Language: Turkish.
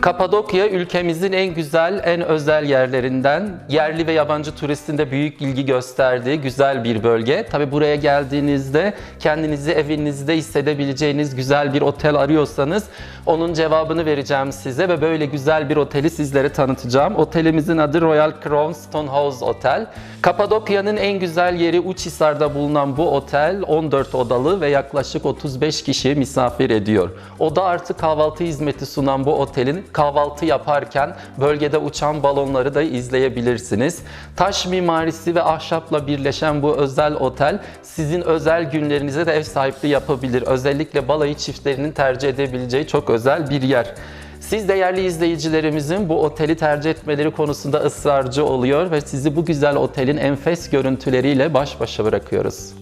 Kapadokya ülkemizin en güzel, en özel yerlerinden. Yerli ve yabancı turistin de büyük ilgi gösterdiği güzel bir bölge. Tabi buraya geldiğinizde kendinizi evinizde hissedebileceğiniz güzel bir otel arıyorsanız onun cevabını vereceğim size ve böyle güzel bir oteli sizlere tanıtacağım. Otelimizin adı Royal Crown Stonehouse Otel. Kapadokya'nın en güzel yeri Uçhisar'da bulunan bu otel 14 odalı ve yaklaşık 35 kişi misafir ediyor. Oda artı kahvaltı hizmeti sunan bu otelin kahvaltı yaparken bölgede uçan balonları da izleyebilirsiniz. Taş mimarisi ve ahşapla birleşen bu özel otel sizin özel günlerinize de ev sahipliği yapabilir. Özellikle balayı çiftlerinin tercih edebileceği çok özel bir yer. Siz değerli izleyicilerimizin bu oteli tercih etmeleri konusunda ısrarcı oluyor ve sizi bu güzel otelin enfes görüntüleriyle baş başa bırakıyoruz.